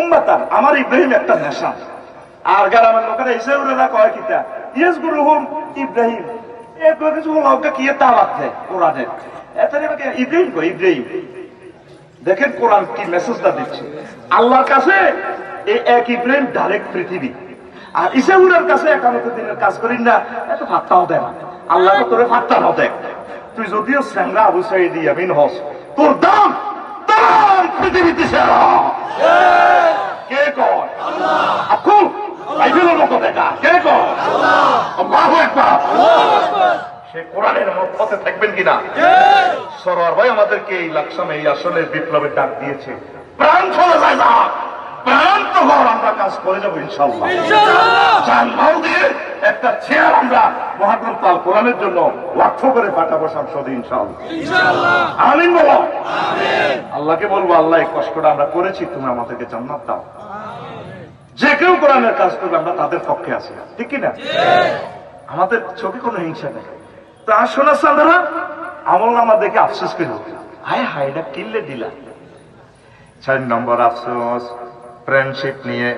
উম্মাতান, আমার ইব্রাহিম একটা নেশা। আর গ্রামের লোকেরা এসে উড়ে কয় কিতা ইয়েস গুরু হুম ইব্রাহিম। এ কিছু লোককে কি দাওয়াত দেয় কোরআনের ইব্রাহিম কয়, ইব্রাহিম, দেখেন কোরআন কি মেসেজটা দিচ্ছে। আল্লাহর কাছে এই এক ইব্রাহিম ডাইরেক্ট পৃথিবী। আর ইসাউরের কাছে একান্ত দিনের কাজ করি না এত ফাত্তাও দেয় না। আল্লাহ তো তোরে ফাত্তা ন তুই যদিও স্যাংরা আবু সাইদি আমিন হস, তোর দাম দাম পৃথিবীতে সেরা কে কয়? আকুল বাইবেলের মতো দেখা কে কয়? আল্লাহু। আকবার। সে কোরআনের পথে থাকবেন কিনা? সরোয়ার ভাই আমাদেরকে এই লাকসামে এই আসনের বিপ্লবের ডাক দিয়েছে। প্রাণ চলে যায় না প্রাণ তো আমরা কাজ করে যাব ইনশাল্লাহ একটা চেয়ার আমরা মহাগ্রন্থ আল কোরআনের জন্য লক্ষ্য করে পাঠাবো সংসদে ইনশাল্লাহ আমিন বলো আল্লাহকে বলব আল্লাহ এই কষ্টটা আমরা করেছি তুমি আমাদেরকে জান্নাত দাও। যে কেউ কোরআনের কাজ করবে আমরা তাদের পক্ষে আছি ঠিক কিনা? আমাদের চোখে কোনো হিংসা নেই। তা শোনা সান্দারা আমল নামা দেখে আফসোস করে। হায় হায় এটা কিনলে দিলা চার নম্বর আফসোস ফ্রেন্ডশিপ নিয়ে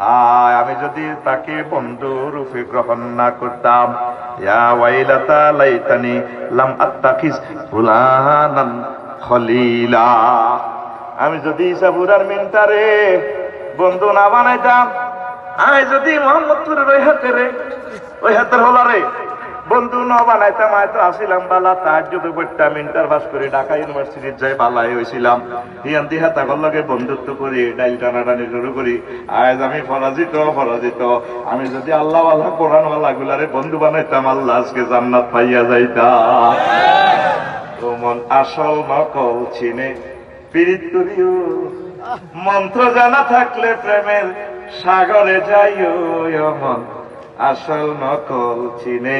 হায়, আমি যদি তাকে বন্ধু রূপে গ্রহণ না করতাম। ইয়া ওয়াইলাতা লাইতানি লাম আত্তাকিস ফুলানান খলিলা। আমি যদি সাবুরার মিন্টারে বন্ধু না বানাইতাম, আয় যদি মোহাম্মদপুরের ওই হাতে রে, ওই হাতের হলারে। বন্ধু ন বানাইতাম হয়তো আসিলাম বালা, তার যদি পড়তাম ইন্টার পাস করে ঢাকা ইউনিভার্সিটির যাই বালাই হয়েছিলাম হিয়ান দিহা তাকর লগে বন্ধুত্ব করি, ডাইল টানাটানি শুরু করি। আজ আমি পরাজিত পরাজিত। আমি যদি আল্লাহ আল্লাহ কোরআন গুলারে বন্ধু বানাইতাম, আল্লাহ আজকে জান্নাত পাইয়া যাইতাম তোমার আসল নকল চিনে, পীড়িত করিও। মন্ত্র জানা থাকলে প্রেমের সাগরে যাইও মন আসল নকল চিনে।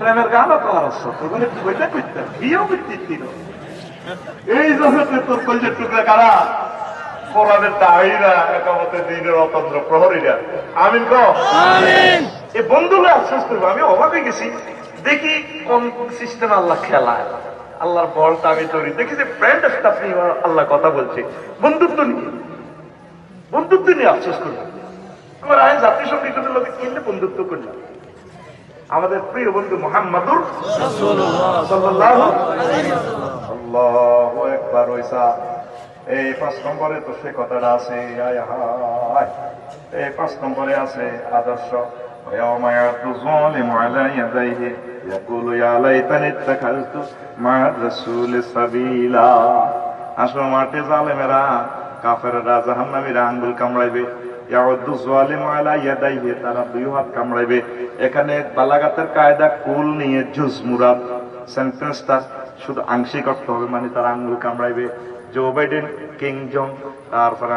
প্রেমের গানও তো আর বইটা বিয়েও করতে ছিল এই জগতে তোর কলজের টুকরা কারা? কোরআনের দায়ীরা একামতে দিনের অতন্ত্র প্রহরীরা। আমিন কো এই বন্ধুরা আফসোস করব আমি অবাক হয়ে গেছি। দেখি কোন সিস্টেম আল্লাহ খেলায়। আল্লাহর বলটা আমি তৈরি দেখি যে ফ্রেন্ড আপনি আল্লাহ কথা বলছে বন্ধুত্ব নিয়ে। বন্ধুত্ব নিয়ে আফসোস করব। আমার আইন জাতীয় সঙ্গীতের লোকে কিনলে বন্ধুত্ব করলাম? আমাদের প্রিয় বন্ধু মোহাম্মদুর সাল্লাল্লাহু আল্লাহু একবার ওইসা এই পাঁচ নম্বরে তো সে কথাটা আছে আয় হায় এই পাঁচ নম্বরে আছে আদর্শ ويوم يعض الظالم على يديه يقول يا ليتني اتخذت مع الرسول سبيلا আসল মাঠে জালেমেরা কাফেররা জাহান্নামীরা আঙ্গুল কামড়াইবে ইয়াউদ্দু জালিম আলা ইয়াদাইহি, তারা দুই হাত কামড়াইবে। এখানে বালাগাতের কায়দা, কুল নিয়ে জুজ মুরাদ সেন্টেন্সটা শুধু আংশিক অর্থ হবে মানে তারা আঙ্গুল কামড়াইবে। জো বাইডেন, কিং জং, তারপরে